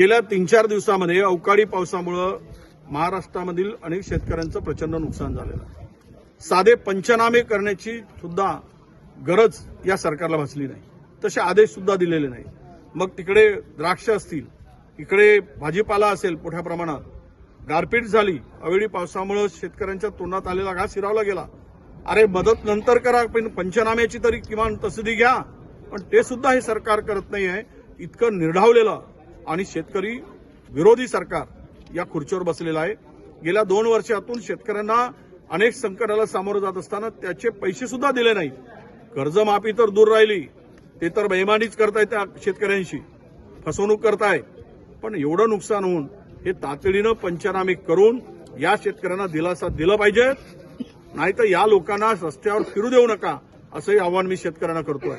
गेल्या तीन चार दिवसामध्ये अवकाळी पावसामुळं महाराष्ट्रामधील अनेक शेतकऱ्यांचं प्रचंड नुकसान झालेलं आहे. साधे पंचनामे करण्याची सुद्धा गरज या सरकारला भासली नाही. तसे आदेश सुद्धा दिलेले नाही. मग तिकडे द्राक्ष असतील इकडे भाजीपाला असेल मोठ्या प्रमाणात गारपीट झाली अवेळी पावसामुळे शेतकऱ्यांच्या तोंडात आलेला घास हिरावला गेला. अरे मदत नंतर करा पण पंचनाम्याची तरी किमान तसदी घ्या. पण ते सुद्धा हे सरकार करत नाही आहे इतकं निर्ढावलेलं आणि शेतकरी विरोधी सरकार या खुर्चीवर बसलेलं आहे. गेल्या दोन वर्षातून शेतकऱ्यांना अनेक संकटाला सामोरं जात असताना त्याचे पैसे सुद्धा दिले नाहीत. कर्जमाफी तर दूर राहिली. ते तर बेमानीच करताय त्या शेतकऱ्यांशी. फसवणूक करताय. पण एवढं नुकसान होऊन हे तातडीनं पंचनामे करून या शेतकऱ्यांना दिलासा दिला पाहिजे. नाहीतर या लोकांना रस्त्यावर फिरू देऊ नका असंही आव्हान मी शेतकऱ्यांना करतोय.